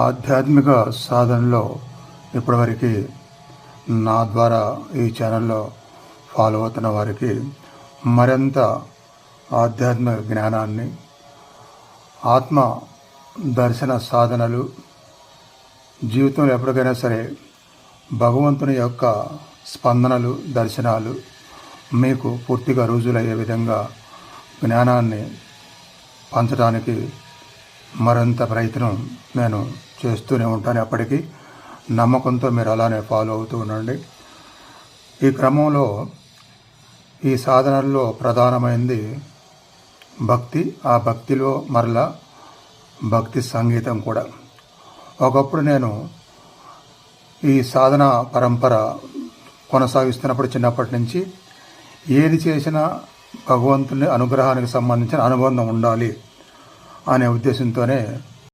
ఆధ్యాత్మిక సాధనలో ఇప్పటివరకు నా ద్వారా ఈ ఛానల్లో ఫాలో అవుతున్న వారికి మరింత ఆధ్యాత్మిక జ్ఞానాన్ని ఆత్మ దర్శన సాధనలు జీవితంలో ఎప్పటికైనా సరే భగవంతుని యొక్క స్పందనలు దర్శనాలు మీకు పూర్తిగా రుజువులయ్యే విధంగా జ్ఞానాన్ని పంచడానికి మరింత ప్రయత్నం నేను చేస్తూనే ఉంటాను ఎప్పటికీ నమ్మకంతో మీరు అలానే ఫాలో అవుతూ ఉండండి. ఈ క్రమంలో ఈ సాధనల్లో ప్రధానమైనది భక్తి ఆ భక్తిలో మరలా భక్తి సంగీతం కూడా. ఒకప్పుడు నేను ఈ సాధన పరంపర కొనసాగిస్తున్నప్పుడు చిన్నప్పటి నుంచి ఏది చేసినా భగవంతుని అనుగ్రహానికి సంబంధించిన అనుబంధం ఉండాలి. అనే ఉద్దేశంతోనే